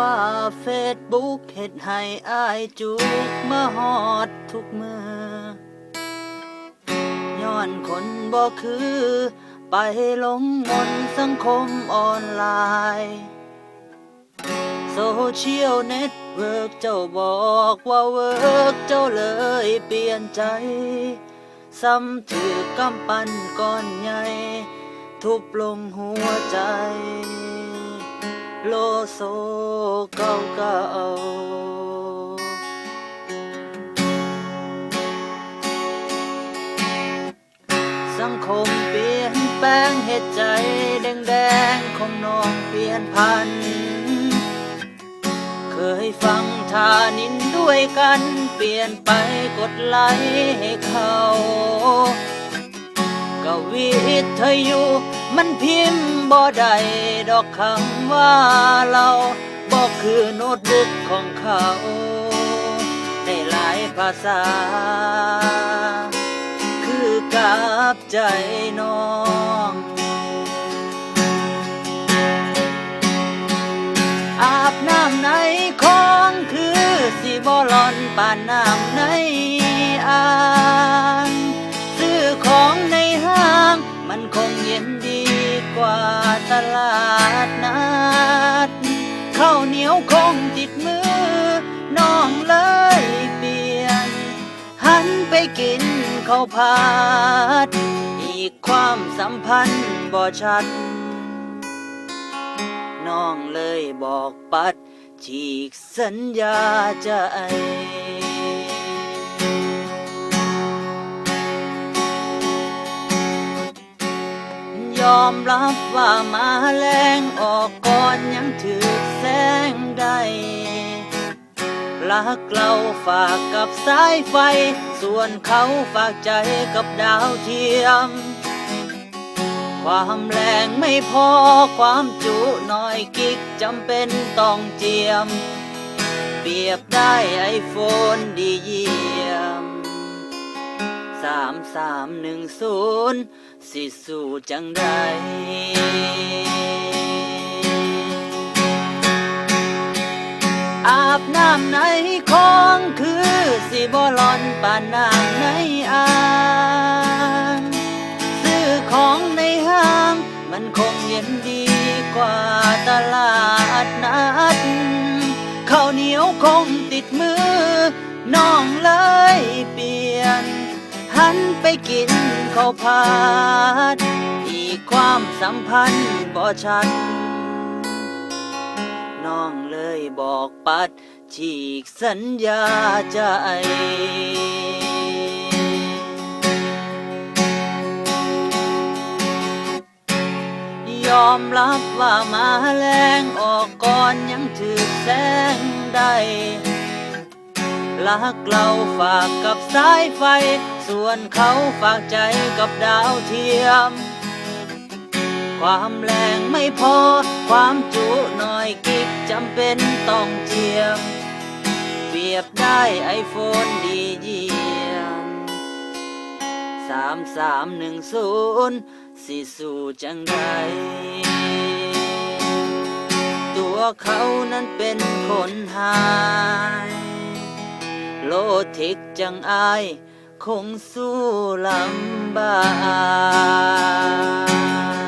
ว่าเฟซบุ๊กเฮ็ดให้อายจุกมาฮอดทุกมือย้อนคนบ่คือ ไปหลงมนสังคมออนไลน์โซเชียลเน็ตเวิร์กเจ้าบอกว่าเวิร์กเจ้าเลยเปลี่ยนใจ ซ้ำถือกำปั้นก้อนใหญ่ ทุบลงหัวใจ โลโซเก่าเก่าสังคมเปลี่ยนแปลงเหตุใจแดงๆของน้องเปลี่ยนพัน เคยฟังทานินด้วยกัน เปลี่ยนไปกดไลค์ให้เขา กวิทยุมันพิมพ์บ่ได้ดอกคำว่าเราบอกคือโน้ตบุ๊กของเขาได้หลายภาษา คือกับใจน้องอาบน้ำในคลองคือสิบอลอนป่านน้ำใน ลาดนัดข้าวเหนียวคงติดมือ น้องเลยเปลี่ยน หันไปกินข้าวผัด อีกความสัมพันธ์บ่ชัด น้องเลยบอกปัดฉีกสัญญาใจ อมรับว่ามาแรงออกก่อนยังถือแสงใดรักเราฝากกับสายไฟ ส่วนเขาฝากใจกับดาวเทียม ความแรงไม่พอความจุน่อยกิกจำเป็นต้องเจียม เปรียบได้ไอโฟนดีเยี่ยมามสามหนึ่งศูนย์สิสู่จังใดอาบน้ำในคลองคือสิบอลอนป่านน้ำในอ่างซื้อของในห้าง มันคงเย็นดีกว่าตลาดนัดข้าวเหนียวคงติดมือ น้องเลยเปลี่ยน หันไปกินข้าวผัดอีกความสัมพันธ์บ่ชัดน้องเลยบอกปัด ฉีกสัญญาใจยอมรับว่ามาแรงออกก่อนยังถือแสงได้รักเราฝากกับสายไฟ ส่วนเขาฝากใจกับดาวเทียม ความแรงไม่พอ ความจุหน่อยกิกจำเป็นต้องเจียม เปรียบได้ไอโฟนดีเยี่ยมสามสามหนึ่งศูนย์สิสู่จังใดตัวเขานั้นเป็นคนหาย โลทิกจังอาย คงสู้ลำบาก